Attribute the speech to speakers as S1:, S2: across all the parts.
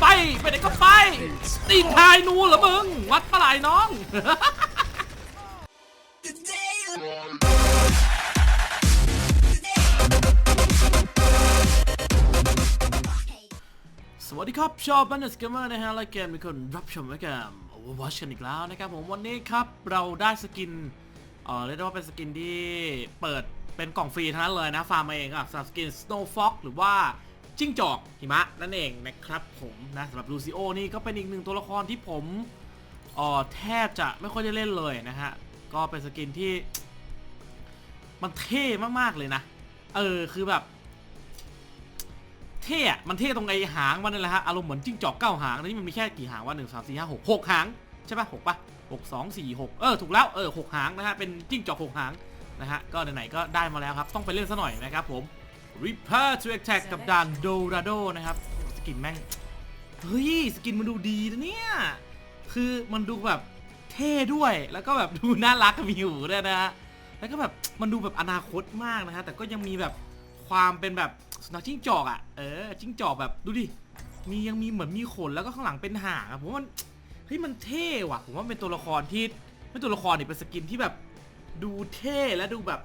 S1: ไปไปไหนก็ไปตีนทายนูเหรอมึง วัดปลาไหลน้องสวัสดีครับ ชอบบันเดสเกมเมอร์นะฮะ และเกมมีคนรับชมและเกม Overwatch กันอีกแล้วนะครับผมวันนี้ครับเราได้สกิน เอ่อเรียกได้ว่าเป็นสกินที่เปิดเป็นกล่องฟรีทั้งนั้นเลยนะ ฟาร์มมาเองอะสำหรับสกิน Snow Fox หรือว่า จิ้งจอกหิมะนั่นเองนะครับผมนะสำหรับลูซิโอนี่ก็เป็นอีกหนึ่งตัวละครที่ผมอ่อแทบจะไม่ค่อยได้เล่นเลยนะฮะ ก็เป็นสกินที่ มันเท่มากๆเลยนะ เออคือแบบ เท่อะมันเท่ตรงไอหางมันนั่นแหละฮะอารมณ์เหมือนจิ้งจอกเก้าหางนี่มันมีแค่กี่หางวะหนึ่งสามสี่ห้าหกหกหางใช่ปะหกปะหกสองสี่หกเออถูกแล้วเออหกหางนะฮะเป็นจิ้งจอกหกหางนะฮะก็ไหนๆก็ได้มาแล้วครับ ต้องไปเล่นซะหน่อยนะครับผม Repair to Attack กับด่าน Dorado นะครับสกินแม่ง เฮ้ย สกินมันดูดีนะเนี่ย คือมันดูแบบเท่ด้วยแล้วก็แบบดูน่ารักกับมีหูด้วยนะฮะแล้วก็แบบมันดูแบบอนาคตมากนะฮะแต่ก็ยังมีแบบความเป็นแบบสุนัขจิ้งจอกอะ่ะเออจิ้งจอกแบบดูดิมียังมีเหมือนมีขนแล้วก็ข้างหลังเป็นหางอะผมว่ามันเฮ้ยมันเท่ว่ะผมว่าเป็นตัวละครที่เป็นตัวละครนี่เป็นสกินที่แบบดูเท่และดูแบบ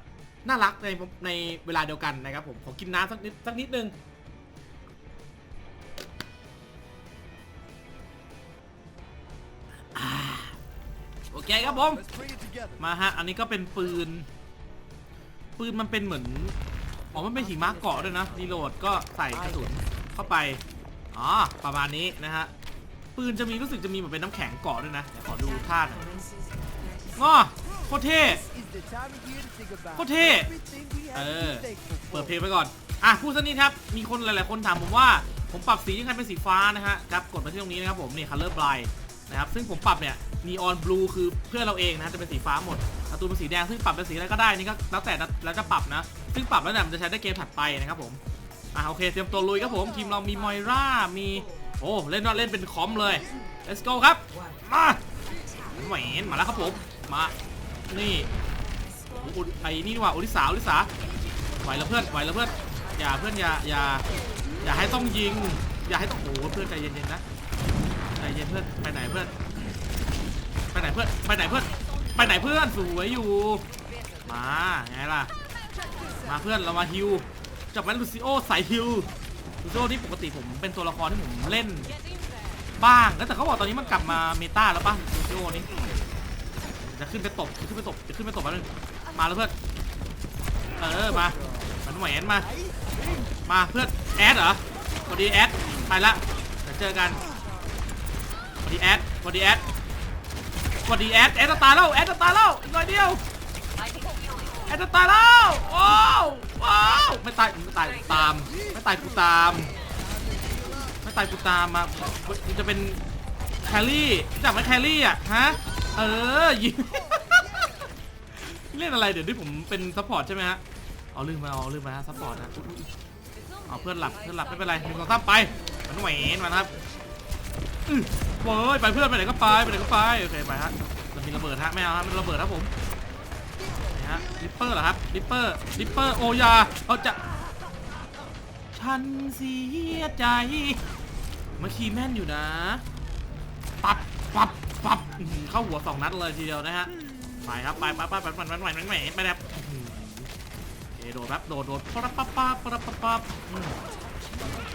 S1: น่ารักในในเวลาเดียวกันนะครับผม ขอกินน้ำสักนิดสักนิดนึงอ่าโอเคครับผม มาฮะ อันนี้ก็เป็นปืน ปืนมันเป็นเหมือน อ๋อ มันเป็นหิมะเกาะด้วยนะรีโหลดก็ใส่กระสุนเข้าไป อ๋อ ประมาณนี้นะฮะ ปืนจะมีรู้สึกจะมีเหมือนเป็นน้ำแข็งเกาะด้วยนะ ขอดูท่าหน่อยง้อ โคตรเท่โคตรเท่เออเปิดเพลงไปก่อน อะพูดสักนิดครับ มีคนหลาย ๆ คนถามผมว่า ผมปรับสียังไงเป็นสีฟ้านะฮะครับกดมาที่ตรงนี้นะครับผมนี่ color blind นะครับ ซึ่งผมปรับเนี่ย neon blue คือเพื่อนเราเองนะจะเป็นสีฟ้าหมดการ์ตูเป็นสีแดงซึ่งปรับเป็นสีอะไรก็ได้นี่ก็แล้วแต่แล้วจะปรับนะ ซึ่งปรับแล้วเนี่ยมันจะใช้ได้เกมถัดไปนะครับผมอะโอเคเตรียมตัวลุยครับผมทีมเรามีมอยรามีโอ้เล่นว่าเล่นเป็นคอมเลย let's go ครับมาแหวนมาแล้วครับผมมา นี่อ้โหไอ้นี่ว่าโอลิสาโอลิสาไหวแล้วเพื่อนไหวแล้วเพื่อนอย่าเพื่อนอย่าอย่าอย่าให้ต้องยิง อย่าให้ต้องโอ้เพื่อนใจเย็นๆนะใจเย็นเพื่อนไปไหนเพื่อนไปไหนเพื่อนไปไหนเพื่อนไปไหนเพื่อนสวยอยู่ มาไงล่ะมาเพื่อนเรามาฮิวจับแมนลูซิโอใส่ฮิวลูซิโอนี่ปกติผมเป็นตัวละครที่ผมเล่นบ้างแล้วแต่เขาบอกตอนนี้มันกลับมาเมตาแล้วป่ะลูซิโอนี่ จะขึ้นไปตบจะขึ้นไปตบจะขึ้นไปตบมาหนึ่งมาแล้วเพื่อนเออมามันแหวนมามาเพื่อนแอดเหรอสวัสดีแอดไปละเดี๋ยวเจอกันสวัสดีแอดสวัสดีแอดสวัสดีแอดแอดจะตายแล้วแอดจะตายแล้วอีกหน่อยเดียวแอดจะตายแล้วว้าวว้าวไม่ตายไม่ตายตามไม่ตายกูตามไม่ตายกูตามมาจะเป็นแคลรี่จักไหมแคลรี่อะฮะ เออยิง เล่นอะไรเดี๋ยวนี้ผมเป็นซัพพอร์ตใช่ไหมฮะเอาลืมมาเอาลืมมาฮะซัพพอร์ตนะเอาเพื่อนหลับเพื่อนหลับไม่เป็นไรหนึ่งสองสามไปมันแหวนมาครับอื้อโว้ยไปเพื่อนไปไหนก็ไปไปไหนก็ไปโอเคไปฮะมันมีระเบิดฮะไม่เอาฮะมันระเบิดครับผมฮะริปเปอร์เหรอครับริปเปอร์ริปเปอร์โอยาเอาจะฉันเสียใจมื่อกี้แม่นอยู่นะ ปับ เข้าหัวสองนัดเลยทีเดียวนะฮะไปครับไปไปไปไปไปไปไปไปไปไปครับโอโดดครับโดดโดดปั๊บปั๊บปั๊บปั๊บปั๊บปั๊บ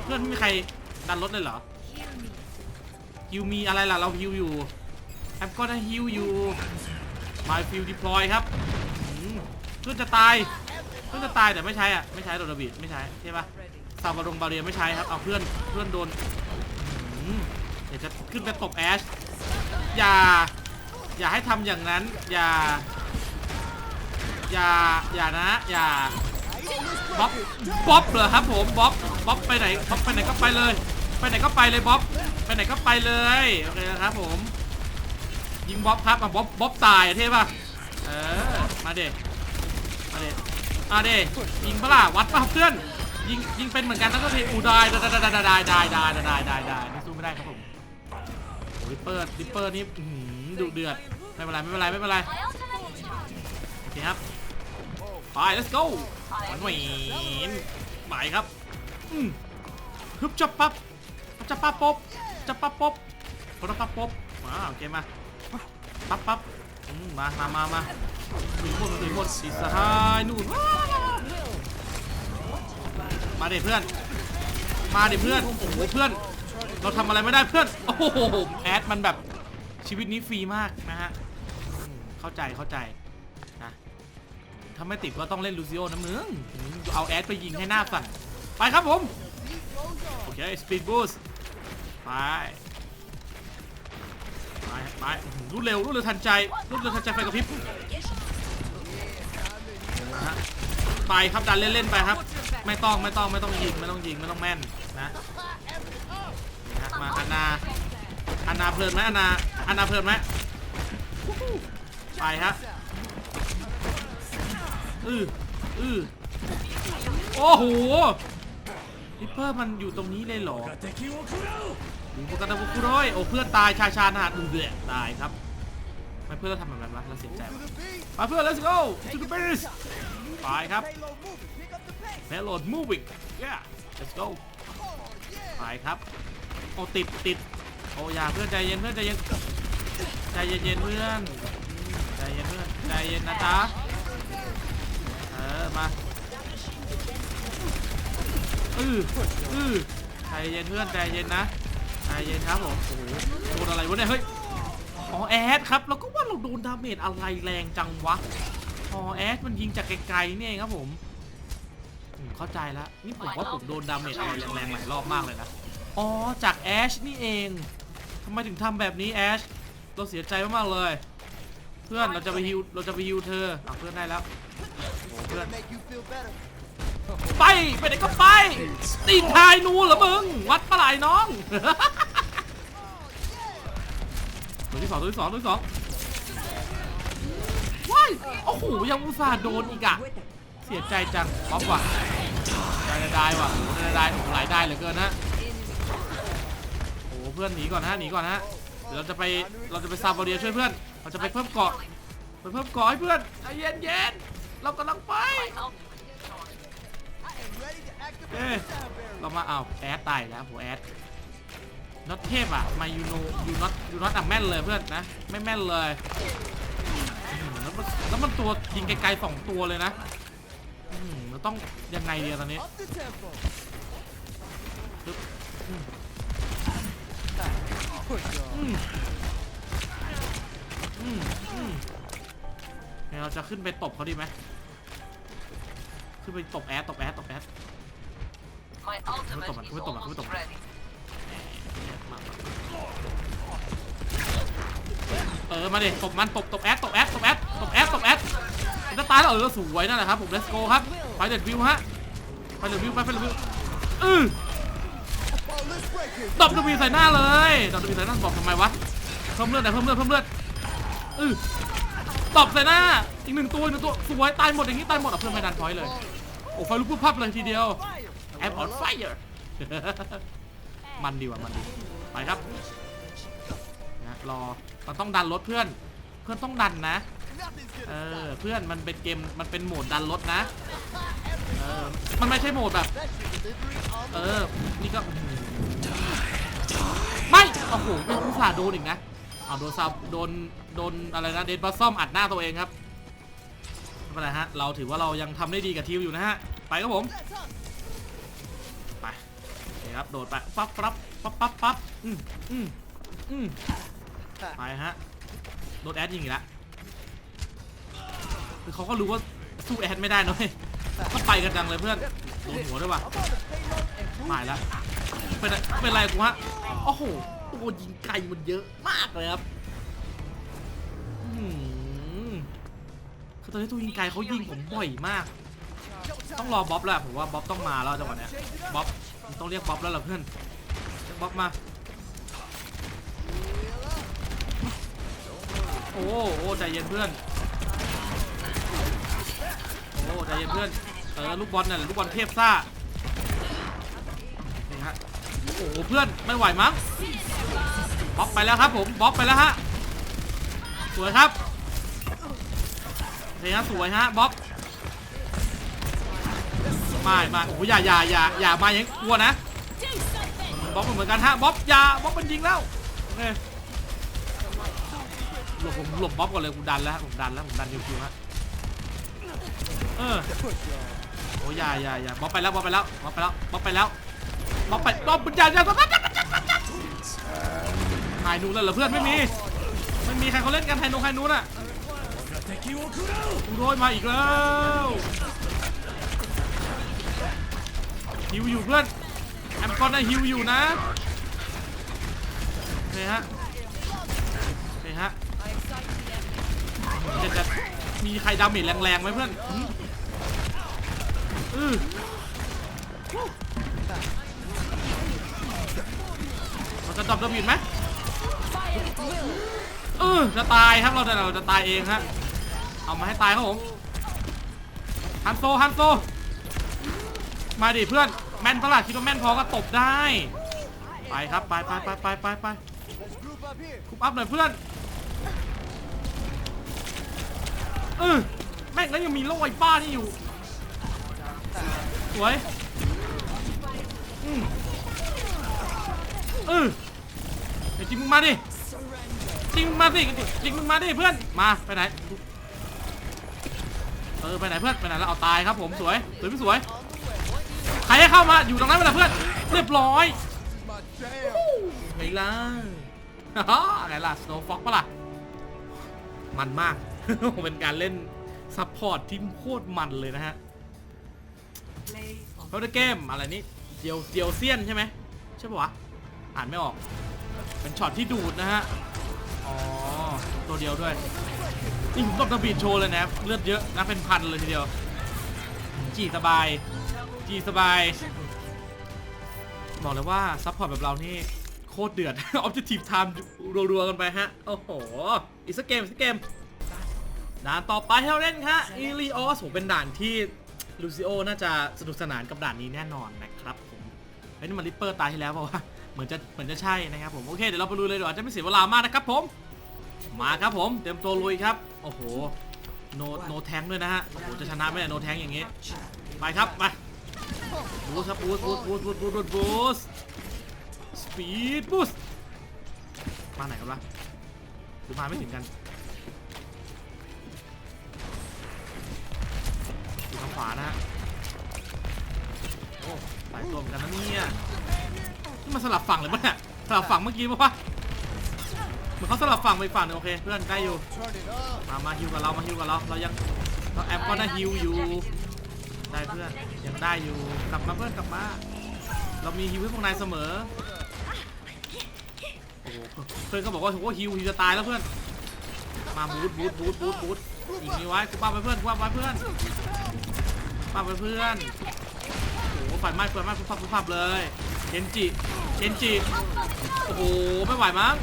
S1: เพื่อนไม่มีใครดันรถเลยเหรอฮิวมีอะไรล่ะเราฮิวอยู่แอปก็ได้ฮิวอยู่มาฟิลดิพลอยครับเพื่อนจะตายเพื่อนจะตายแต่ไม่ใช้อะไม่ใช้โดดบิดไม่ใช้ใช่ปะซาวบารงบาเรียไม่ใช้ครับเอาเพื่อนเพื่อนโดนอืมเดี๋ยวจะขึ้นไปตบแอช อย่า อย่าให้ทำอย่างนั้น อย่า อย่า อย่านะ อย่า บ๊อบ บ๊อบเหรอครับผม บ๊อบ บ๊อบไปไหน บ๊อบไปไหนก็ไปเลย ไปไหนก็ไปเลยบ๊อบ ไปไหนก็ไปเลย โอเคครับผม ยิงบ๊อบครับมาบ๊อบ บ๊อบตายเท่ป่ะ เออ มาเด็มาเด็มาเด็ยิงปะล่ะวัดป่ะเพื่อน ยิง ยิงเป็นเหมือนกันแล้วก็เทอูได้ได้ได้ได้ได้ได้ได้ได้ได้ได้ไม่สู้ไม่ได้ครับผม ริปเปอร์ริปเปอร์นี่อื้อหือดุเดือดไม่เป็นไรไม่เป็นไรไม่เป็นไรโอเคครับไป let's go หวานแหวนไปครับอืมฮึบจับปั๊บจับปั๊บป๊บจับปั๊บป๊บจับปั๊บป๊บมาโอเคมาปั๊บปั๊บอืมมามามามาถึงหมดถึงหมดสีสหายนู่นว้าวมาเด็เพื่อน มาเด็เพื่อนโอ้โหเพื่อน เราทำอะไรไม่ได้เพื่อน โอ้โหแอดมันแบบชีวิตนี้ฟรีมากนะฮะเข้าใจเข้าใจนะถ้าไม่ติดก็ต้องเล่นลูซิโอนะมึงเอาแอดไปยิงให้หน้าสั่นไปครับผมโอเคสปีดบูสต์ไปไปไปรวดเร็วรวดเร็วทันใจรวดเร็วทันใจไฟกระพริบไปครับดันเล่นๆไปครับ ไม่ต้องไม่ต้องไม่ต้องยิงไม่ต้องยิงไม่ต้องแม่นนะ มาอานาอานาเพลินไหมอานาอานาเพลินไหมไปฮะอืออือโอ้โหลิปเปอร์มันอยู่ตรงนี้เลยเหรอดูโปกาตาบุคุโรยโอ้เพื่อนตายชาชาญหาดูเดือดตายครับไม่เพื่อนเราทำแบบนั้นวะเราเสียใจวะ
S2: the beat.
S1: ไปเพื่อน let's go to the base ไปครับ
S2: Payload moving. Pick up the pace.
S1: payload moving yeah let's go ไปครับ โอ้ติดติดโอ้อย่าเพื่อนใจเย็นเพื่อนใจเย็นใจเย็นเย็นเพื่อนใจเย็นเพื่อนใจเย็นนะจ๊ะเออมาอืออือใจเย็นเพื่อนใจเย็นนะใจเย็นครับผมโอ้โหโดนอะไรวะเนี่ยเฮ้ยอ๋อแอดครับเราก็ว่าเราโดนดาเมจอะไรแรงจังวะอ๋อแอดมันยิงจากไกลๆนี่เองครับผมผมเข้าใจแล้วนี่ผมว่าผมโดนดาเมจอะไรแรงๆหลายรอบมากเลยนะ อ๋อ จากแอชนี่เองทำไมถึงทำแบบนี้แอช เราเสียใจมากๆเลย เพื่อนเราจะไปฮิวเราจะไปฮิวเธอเอาเพื่อนได้แล้วโอ้เพื่อน ไป ไปไหนก็ไป ตีนทายนูเหรอมึง วัดปลาไหลน้อง ตัวที่สองตัวที่สองตัวที่สองว้ายโอ้โห ยังอุตส่าห์โดนอีกอะเสียใจจังป๊อปว่ะได้ได้ว่ะได้ได้โอ้หลายได้เหลือเกินนะ เพื่อนหนีก่อนฮะหนีก่อนฮะเดี๋ยวเราจะไปเราจะไปซาบาเรียช่วยเพื่อนเราจะไปเพิ่มเกาะไปเพิ่มเกาะให้เพื่อนใจเย็นเย็นเรากำลังไป
S2: I am ready to activate
S1: Eh.
S2: the sound barrier.
S1: เรามาเอาแอดตายแล้วโหแอดน็อตเทพอะมายูโนยูน็อตยูน็อตอะแม่นเลยเพื่อนนะไม่แม่นเลยแล้วมันแล้วมันตัวยิงไกลๆสองตัวเลยนะเราต้องยังไงเดียตอนนี้ เราจะขึ้นไปตบเขาดีไหมขึ้นไปตบแอดตบแอดตบแอด
S3: My ultimate
S1: Come on,
S3: is
S1: come on, come on,
S3: almost
S1: come on.
S3: ready.
S1: มามาเออมาดิตบมันตบตบแอดตบแอดตบแอดตบแอดตบแอดมันจะตายแล้วเออสวยนั่นแหละครับผม let's go ครับไปเด็ดวิวฮะไปเด็ดวิวไปไปเด็ดวิวอือ
S2: let's break it.
S1: ตบดวิวใส่หน้าเลยตบดวิวใส่หน้าบอกทำไมวะเพิ่มเลือดหน่อยเพิ่มเลือดเพิ่มเลือดอือตอบใส่หน้าอีกหนึ่งตัวอีกหนึ่งตัวสวยตายหมดอย่างนี้ตายหมดอะเพื่อนไม่ดันพอยเลยโอ้ไฟลุกปุ๊บพับเลยทีเดียว
S2: Fire.
S1: I'm on fire มันดีว่ะมันดีไปครับนะรอเราต้องดันรถเพื่อน เพื่อนต้องดันนะเออเพื่อนมันเป็นเกมมันเป็นโหมดดันรถนะเออมันไม่ใช่โหมดแบบเออนี่ก็ ไม่โอ้โหเป็นอุตส่าห์โดนอีกนะเอาโดนซับโดนโดนอะไรนะเดนบัสซ่อมอัดหน้าตัวเองครับไม่เป็นไรฮะเราถือว่าเรายังทำได้ดีกับทีมอยู่นะฮะไปครับผมไปโอเครับโดดไปปั๊บปั๊บปั๊บปั๊บปั๊บอืมอืมอืมไปฮะโดนแอดยิงอีกแล้วคือเขาก็รู้ว่าสู้แอดไม่ได้นะเว้ยก็ไปกันจังเลยเพื่อนโดนหัวด้วยว่ะหายแล้ว เป็นไรเป็นไรกูฮะโอ้โหตัวยิงไกลมันเยอะมากเลยครับอื้อหือคือตอนนี้ตัวยิงไกลเขายิงผมบ่อยมาก ต้องรอบ๊อบแล้วผมว่าบ๊อบต้องมาแล้วจังหวะเนี้ยบ๊อบต้องเรียกบ๊อบแล้วเหรอเพื่อนเรียกบ๊อบมาโอ้โอ้ใจเย็นเพื่อนโอ้ใจเย็นเพื่อนเออลูกบอลน่ะลูกบอลเทพซ่านี่ฮะ โอ้โหเพื่อนไม่ไหวมั้งบ๊อบไปแล้วครับผมบ๊อบไปแล้วฮะสวยครับนี่ฮะสวยฮะบ๊อบไม่ม่โอ้โหอย่าอย่าอย่าอย่ามาอย่างกลัวนะบ๊อกเหมือนกันฮะบ๊อบอย่าบ๊อบมันยิงแล้วโอเคหลบผมหลบบ๊อบก่อนเลยกูดันแล้วผมดันแล้วผมดันคิวๆฮะเออโอ้ยอย่าอย่าอย่าบ๊อบไปแล้วบ๊อบไปแล้วบ๊อบไปแล้วบ๊อบไปแล้ว บ๊อบไปบ๊อบมันอย่าอย่าอย่าอย่าอย่าอย่าอย่าไฮนูแล้วเหรอเพื่อนไม่มีไม่มีใครเขาเล่นกันไฮนูไฮนูน่ะโดนมาอีกแล้วฮิวอยู่เพื่อนแอมกอนนะฮิวอยู่นะโอเคฮะโอเคฮะจะจะมีใครดาเมจแรงๆไหมเพื่อนหืมอือ เราจะตอบดาเมจไหมเออจะตายครับเราจะเราจะตายเองฮะเอามาให้ตายครับผมฮันโซฮันโซมาดิเพื่อนแม่นปะล่ะคิดว่าแม่นพอก็ตบได้ไปครับไปไปไปไปไปไปคุปอัพหน่อยเพื่อนเออแม่งแล้วยังมีโล่ไอ้ป้านี่อยู่สวยอืม เออไอ้จริงมึงมาดิจริงมึงมาสิจริงมึงมาดิเพื่อนมาไปไหนเออไปไหนเพื่อนไปไหนแล้วเอาตายครับผมสวยสวยไม่สวยใครให้เข้ามาอยู่ตรงนั้นเวลาเพื่อนเรียบร้อย
S2: My jam.
S1: ไงล่ะไงล่ะ Snow Fox ปะล่ะมันมาก เป็นการเล่นซัพพอร์ตที่โคตรมันเลยนะฮะ
S3: Play of
S1: เขาได้เกมอะไรนี่เดียวเดียวเซียนใช่ไหมใช่ปะวะ อ่านไม่ออก เป็นช็อตที่ดูดนะฮะ อ๋อ ตัวเดียวด้วย นี่ผมต้องกระบีดโชว์เลยนะครับเลือดเยอะนะเป็นพันเลยทีเดียว จีสบาย จีสบาย บอกเลยว่าซัพพอร์ตแบบเรานี่โคตรเดือด ออบเจกตีฟไทม์รัวๆกันไปฮะ โอ้โห อีกสักเกมอีสักเกม ด่านต่อไปให้เราเล่นค่ะอีลีออสผมเป็นด่านที่ลูซิโอน่าจะสนุกสนานกับด่านนี้แน่นอนนะครับผมเฮ้ยนี่มันริปเปอร์ตายที่แล้วเปล่าวะ เหมือนจะเหมือนจะใช่นะครับผมโอเคเดี๋ยวเราไปลุยเลยดีกว่าจะไม่เสียเวลามากนะครับผมมาครับผมเตรียมตัวลุยครับโอ้โหโนโนแทงด้วยนะฮะโอ้โหจะชนะไมเนี่ยโนแทงอย่างงี้ไปครับไปบูสครับบูสบูสบูสบูสบูสบูสสปีดบูสมาไหนกันวะหรือมาไม่ถึงกันอยู่ทางขวานะฮะโอ้หลายตัวเหมือนกันนะเนี่ย นี่มันสลับฝั่งเลยปะเนี่ยสลับฝั่งเมื่อกี้ปะวะเหมือนเขาสลับฝั่งไปฝั่งหนึงโอเคเพื่อนใกล้อยู่มามาฮิวกับเรามาฮิวกับเราเรายังเราแอมก็ได้ฮิวอยู่ได้เพื่อนยังได้อยู่กลับมาเพื่อนกลับมาเรามีฮิวให้พวกนายเสมอโอ้โหเพื่อนก็บอกว่าโอ้โหฮิวฮิวจะตายแล้วเพื่อนมาบูทบูทบูทบูทบูทอีกนี้ไว้กูป้าไปเพื่อนกูป้าไปเพื่อนป้าไปเพื่อนโอ้โหไฟไหม้ไฟไหม้ฟุบฟับฟุบฟับเลย เชนจิเชนจิโอ้โหไม่ไหวมั้ง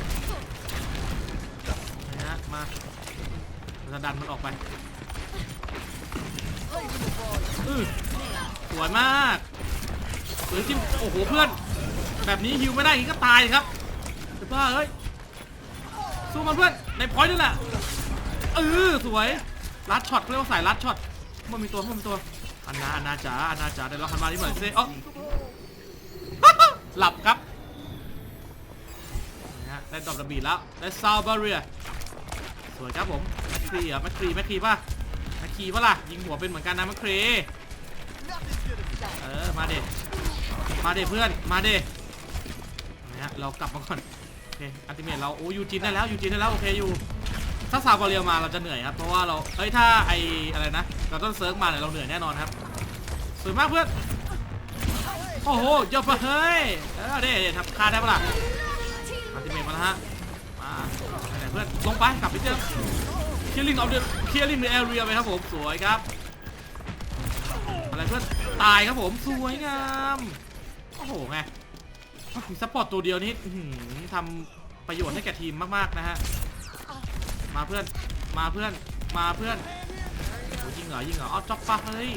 S1: นะฮะมาเราจะดันมันออกไปอือสวยมากสวยจริงโอ้โหเพื่อน แบบนี้ฮิวไม่ได้อย่างนี้ก็ตายครับเดี๋ยวบ้าเฮ้ยสู้มันเพื่อนในพอยต์นี่แหละเออสวยลัดช็อตเรียกว่าสายลัดช็อตมันมีตัวมันมีตัวอันนาอันนาจ๋าอันนาจ๋าเดี๋ยวเราหันมาที่เหมือนเซ่อ๋อ หลับครับนะฮะได้ดอกระบีแล้ว ได้ซาวบาเรียสวยครับผมแมคครีเหรอแมคครีแมคครีป่ะแมคครีป่ะล่ะ ยิงหัวเป็นเหมือนกันนะแมคครีเออ มาเดมาเดเพื่อน มาเดนะฮะ เรากลับมาก่อน โอเค อัลติเมทเรา โอ้ยูจินได้แล้วยูจินได้แล้ว โอเคอยู่ ถ้าซาวบาเรียมาเราจะเหนื่อยครับ เพราะว่าเราเอ้ย ถ้าไออะไรนะ เราต้องเซิร์ฟมาเนี่ยเราเหนื่อยแน่นอนครับ สวยมากเพื่อน โอ้โหเยอะไปเฮ้ยเออเด้เด้ทำคาได้ปะล่ะอัลติเมทมาแล้วฮะ มาไหนเพื่อนลงไปกลับไปเจอเคลียร์ลิงเอาเดือเคลียร์ลิงในแอเรียไปครับผมสวยครับ อะไรเพื่อนตายครับผมสวยงามโอ้โหไงซัพพอร์ตตัวเดียวนี้ทำประโยชน์ให้แก่ทีมมากๆนะฮะ มาเพื่อน มาเพื่อน มาเพื่อนยิงเหรอยิงเหรออ๋อจับปะเฮ้ย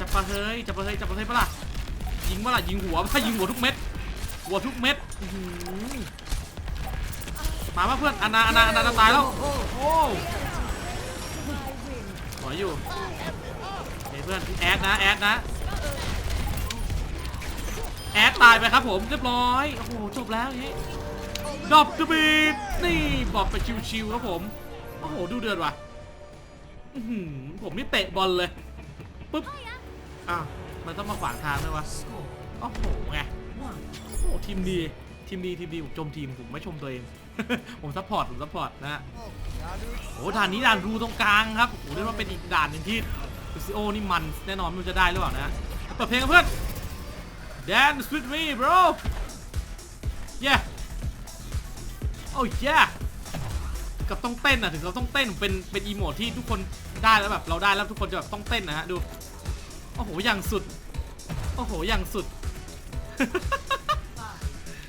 S1: จับปะเฮ้ยจับปะเฮ้ยจับปะเฮ้ยปะล่ะ ยิงปะล่ะยิงหัวถ้ายิงหัวทุกเม็ด หัวทุกเม็ดมาเพื่อนอนาอนาอนาตายแล้ว โอ้โหหัวอยู่เฮ้ยเพื่อนแอดนะแอดนะแอดตายไปครับผมเรียบร้อย โอ้โหจบแล้วนี้ดอบจูบีดนี่บอบไปชิวๆครับผม โอ้โหดูเดือดว่ะผมนี่เตะบอลเลย ปุ๊บ อ้าว มันต้องมาขวางทางด้วยวะโอ้โหไง
S3: one.
S1: โอ้ทีมดีทีมดีทีมดีผมชมทีมผมไม่ชมตัวเอง ผมซัพพอร์ตผมซัพพอร์ตนะฮะโอ้ด่านนี้ด่านรูตรงกลางครับโอ้เรียกว่าเป็นอีกด่านหนึ่งที่ลูซิโอนี่มันแน่นอนม่รู้จะได้หรือเปล่านะเปิดเพลงเพื่อน Dance with me bro yeah oh yeah กับต้องเต้นอะถึงเราต้องเต้นเป็นเป็นอีโมดที่ทุกคนได้แล้วแบบเราได้แล้วทุกคนจะแบบต้องเต้นนะฮะดู อ้โห อย่างสุด โอ้โห อย่างสุด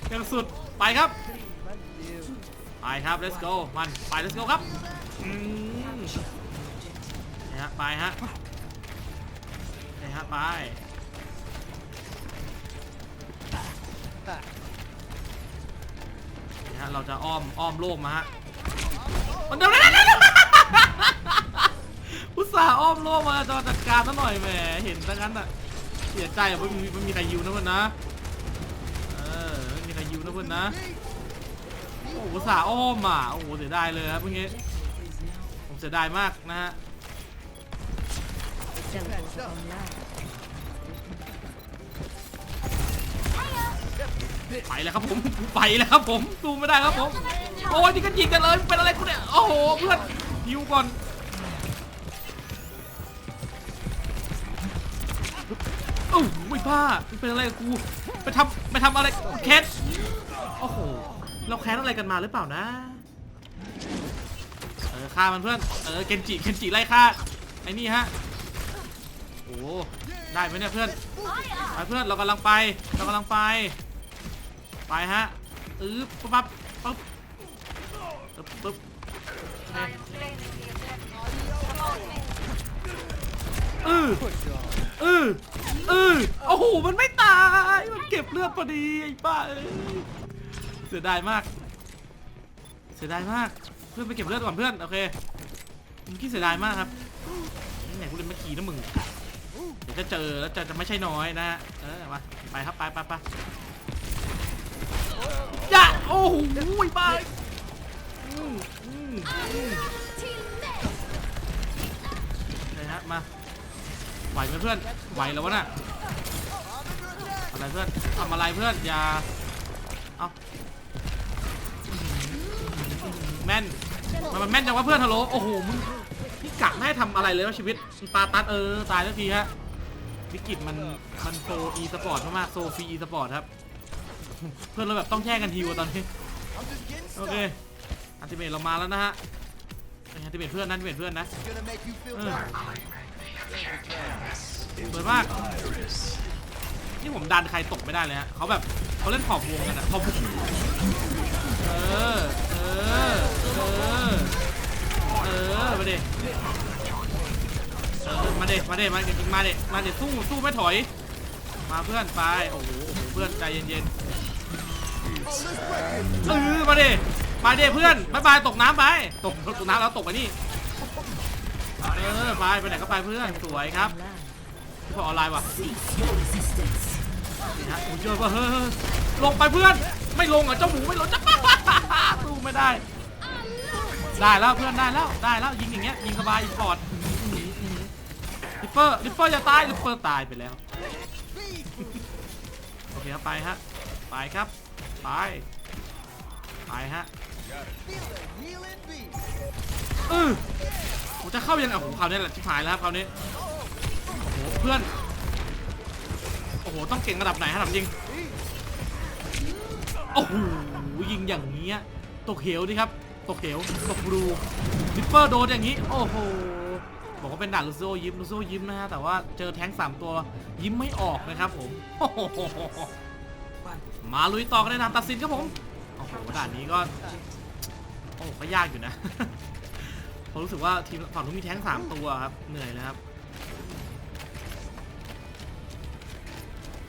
S1: อย่างสุด ไปครับ ไปครับ let's go มัน ไป let's go ครับนี่ฮะ ไปฮะนี่ฮะ ไปนี่ฮะ เราจะอ้อม อ้อมโลกมาฮะ มันเดี๋ยวเดี๋ยว ส่าห์อ้อมโลกมาจะจัดการซะหน่อยแหมเห็นซะงั้นอะเสียใจอะไม่มีไม่มีใครยิวนะเพื่อนนะเออไม่มีใครยิวนะเพื่อนนะโอ้โหอุตสาห์อ้อมอะโอ้โหเสียดายเลยครับเมื่อกี้ผมเสียดายมากนะฮะไปแล้วครับผมไปแล้วครับผมดูไม่ได้ครับผมโอ้ยนี่ก็ยิงกันเลยเป็นอะไรกูเนี่ยโอ้โหเพื่อนยิวก่อน บ้ามึงเป็นอะไรกับกูไปทำไปทำอะไรแคสโอ้โหเราแคสอะไรกันมาหรือเปล่านะเออฆ่ามันเพื่อนเออเคนจิเคนจิไล่ฆ่าไอ้นี่ฮะโอ้ได้ไหมเนี่ยเพื่อนไปเพื่อนเรากำลังไปเรากำลังไปไปฮะอือปั๊บปั๊บปึ๊บปึ๊บเออ
S2: push on.
S1: เอ เออโอ้โหมันไม่ตาย มันเก็บเลือดพอดีไอ้บ้าเอ้ยเสียดายมาก เสียดายมาก เพื่อนไปเก็บเลือดก่อนเพื่อนโอเคเมึงคิดเสียดายมากครับนี่ไหนกูเล่นเมื่อกี้นะมึงเดี๋ยวจะเจอแล้วจะจะไม่ใช่น้อยนะเออมาไปครับไปไปไปอย่าโอ้โหไปอืมอืมอืมเลยฮะมา ไหวไหมเพื่อน ไหวแล้ววะน่ะอะไรเพื่อนทำอะไรเพื่อน อย่า เอาแม่น มันมันแม่นจังวะเพื่อนฮัลโหล โอ้โห มึงพี่กะไม่ให้ทำอะไรเลยวะชีวิตมึงปาตัดเออ ตายแล้วทีฮะ วิกฤตมัน มันโซอีสปอร์ตมากๆโซฟีอีสปอร์ตครับ เพื่อนเราแบบต้องแย่งกันฮิวอะตอนนี้
S2: I'm just getting
S1: โอเค
S2: started.
S1: อันติเมตเรามาแล้วนะฮะอันติเมตเพื่อนนั่นติเมตเพื่อนนะ
S2: It's gonna make you feel
S1: Uh.
S2: better.
S1: สวยมากนี่ผมดันใครตกไม่ได้เลยฮะเขาแบบเขาเล่นขอบวงกันอะขอบวงเออ เออ เออ เออ มาดิเออมาเดมาดิมาดิมาดิมาดิสู้สู้ไม่ถอย มาเพื่อนไป โอ้โห เพื่อนใจเย็นๆเออมาเดมาเดเพื่อนบายบายตกน้ำไป ตกตกน้ำแล้วตกไปนี่ เออไปไปไหนก็ไปเพื่อนสวยครับที่พอออนไลน์ว่ะนี่ฮะโอ้ยเยอะว่ะเฮ้ยลงไปเพื่อนไม่ลงอะเจ้าหมูไม่ลงจ้าสู้ไม่ได้ ได้แล้วเพื่อนได้แล้วได้แล้วยิงอย่างเงี้ยยิงสบายอีสปอร์ตลิปเปอร์ลิปเปอร์อย่าตายลิปเปอร์ตายไปแล้วโอเคครับไปฮะไปครับไปไปฮะ จะเข้ายังไงโอ้โหคราวนี้แหละชิบหายแล้วครับคราวนี้โอ้โหเพื่อนโอ้โหต้องเก่งระดับไหนฮะถามจริงโอ้โหยิงอย่างเงี้ยตกเหวดิครับตกเหวตกบลูลิปเปอร์โดนอย่างนี้โอ้โหบอกว่าเป็นด่านลูซิโอยิ้มลูซิโอยิ้มนะฮะแต่ว่าเจอแท้งสามตัวยิ้มไม่ออกนะครับผมมาลุยต่อกันในทางตัดสินครับผมโอ้โหด่านนี้ก็โอ้โหก็ยากอยู่นะ ผมรู้สึกว่าทีมฝั่งนู้นมีแท้งสามตัวครับ เหนื่อยแล้วครับ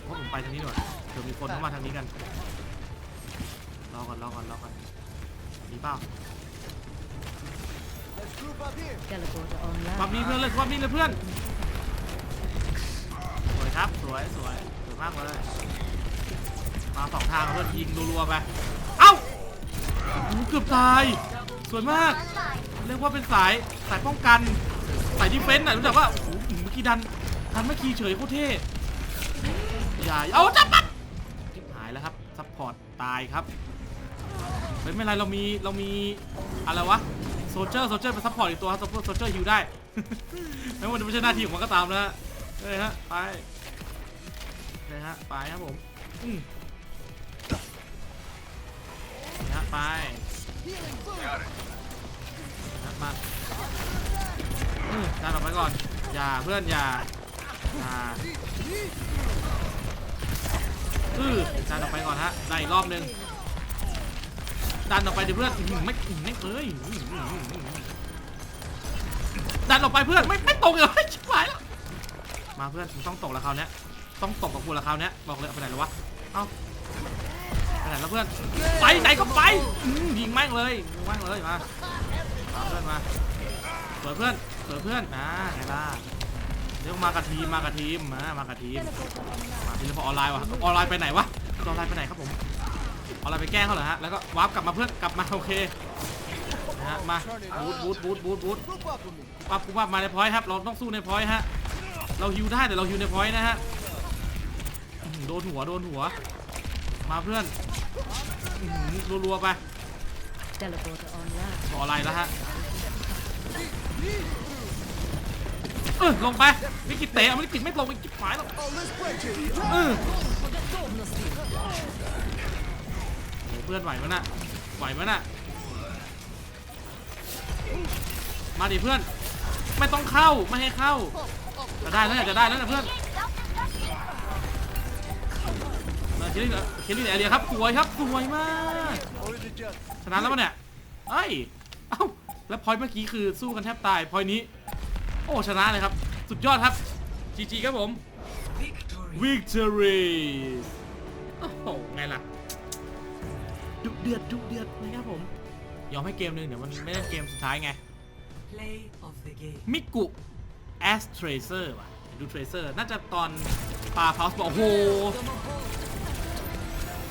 S1: เพราะผมไปทางนี้หน่อยเดี๋ยวมีคนเข้ามาทางนี้กัน รอก่อนรอก่อนรอก่อนมีเปล่า
S2: Let's group up here.
S1: ความดีเพื่อนเลยความดีเลยเพื่อน สวยครับ สวยสวยสวยมากเลย มาสองทางเพื่อนยิงรัวๆไป เอ้าโอ้โหเกือบตาย สวยมาก เรียกว่าเป็นสายสายป้องกัน สายดิเฟนส์น่ะรู้จักว่าโอ้โหเมื่อกี้ดันดันเมื่อกี้เฉยโคตรเท่อย่าเอาจับมันหายแล้วครับซัพพอร์ตตายครับไม่เป็นไรเรามีเรามีอะไรวะโซเจอร์โซเจอร์เป็นซัพพอร์ตอีกตัวครับโซเจอร์ฮิวได้ไม่ว่าจะไม่ใช่หน้าที่ของมันก็ตามนะฮะเลยฮะไปเลยฮะไปครับผมอืมนะฮะไป นะมาดันออกไปก่อน อย่าเพื่อนอย่าอย่าอือดันออกไปก่อนฮะได้อีกรอบหนึงดันออกไปดิเพื่อนไม่ไม่เอ้ยดันออกไปเพื่อนไม่ไม่ตรงเลยชิบหายแล้วมาเพื่อนต้องตกแล้วคราวนี้ต้องตกกับกูแล้วคราวนี้บอกเลยไปไหนแล้ววะเอ้าไปไหนแล้วเพื่อนไปไหนก็ไปยิงแม่งเลยยิงแม่งเลยมา พื่อนมาเปิดเพื่อนเปิดเพื่อนอ่าไงล่ะเดี๋ยวมากับทีมมากับทีมมามากับทีมมาทีมแล้วพอออนไลน์วะออนไลน์ไปไหนวะออนไลน์ไปไหนครับผมออนไลน์ไปแกล้งเขาเหรอฮะแล้วก็วาร์ปกลับมาเพื่อนกลับมาโอเคนะฮะมาบูทบูทบูทบูทบูท
S2: Group up with me.
S1: ปั๊บปุ๊บปั๊บมาในพอยต์ครับเราต้องสู้ในพอยต์ฮะเราฮิวได้แต่เราฮิวในพอยต์นะฮะอื้อหือโดนหัวโดนหัว มาเพื่อนอื้อหือรัวๆไป
S3: Teleporter online.
S1: ต่ออะไรแล้วฮะ เออลงไปไม่กิเตะไม่กิไม่ลงม่กิดฝ่ายหรอกเออเพื่อนไหวมั้ยน่ะไหวมั้ยน่ะมาดิเพื่อน ไม่ต้องเข้าไม่ให้เข้าจะได้แล้วเนี่ยจะได้แล้วเนี่ยเพื่อนมาเคลลี่เคลลี่แอเรียครับสวยครับสวยมากชนะแล้วปะเนี่ยเอ้ยเอ้า แล้วพอยต์เมื่อกี้คือสู้กันแทบตายพอยต์นี้ โอ้ชนะเลยครับ สุดยอดครับ GG ครับผม
S3: Victory.
S1: Victory โอ้โหไงล่ะดุเดือดดุเดือดนะครับผม ยอมให้เกมหนึงเดี๋ยวมันไม่ได้เกมสุดท้ายไง
S3: Play of the game.
S1: มิกุแอสเทรเซอร์ว่ะดูเทรเซอร์น่าจะตอนปาพาวส์บอกโอ้โห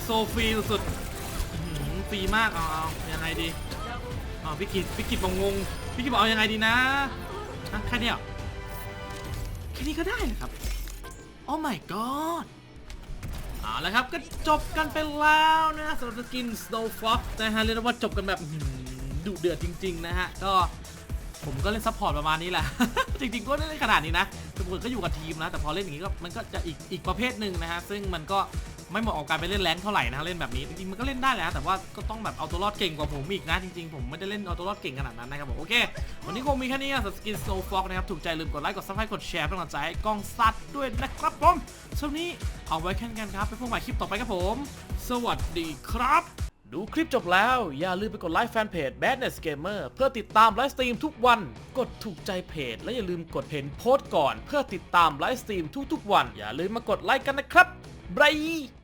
S1: โซฟรีสุดๆอื้อหือฟรีมากเอาเอายังไงดี เอพี่กิตพี่กิตบอกงงพี่กิตบอกเอายังไงดีนะฮะแค่นี้ยเหรอแค่นี้ก็ได้เหรอครับโอ้ my god เอาละครับก็จบกันไปแล้วนะสำหรับสกิน Snow Fox นะฮะเรียกว่าจบกันแบบดุเดือดจริง ๆ นะฮะก็ผมก็เล่นซัพพอร์ตประมาณนี้แหละ จริง ๆ ก็ไม่ได้เล่นขนาดนี้นะทุกคนก็อยู่กับทีมนะ แต่พอเล่นอย่างนี้ก็มันก็จะอีกอีกประเภทหนึ่งนะฮะ ซึ่งมันก็ ไม่เหมาะกับการไปเล่นแรงเท่าไหร่นะเล่นแบบนี้จริงๆมันก็เล่นได้แหละแต่ว่าก็ต้องแบบเอาตัวรอดเก่งกว่าผมอีกนะจริงๆผมไม่ได้เล่นเอาตัวรอดเก่งขนาดนั้นนะครับผมโอเควันนี้คงมีแค่นี้สำหรับสกิน Snow Fox นะครับถูกใจลืมกดไลค์กด subscribe กดแชร์เป็นกำลังใจให้กล้องซัดด้วยนะครับผมช่วงนี้เอาไว้แค่นี้กันครับไปพบใหม่คลิปต่อไปครับผม สวัสดีครับ ดูคลิปจบแล้ว อย่าลืมไปกดไลค์แฟนเพจ Badness Gamer เพื่อติดตามไลฟ์สตรีมทุกวัน กดถูกใจเพจ และอย่าลืมกดเห็นโพสต์ก่อน เพื่อติดตามไลฟ์สตรีมทุกๆวัน อย่าลืมมากดไลค์กันนะครับบาย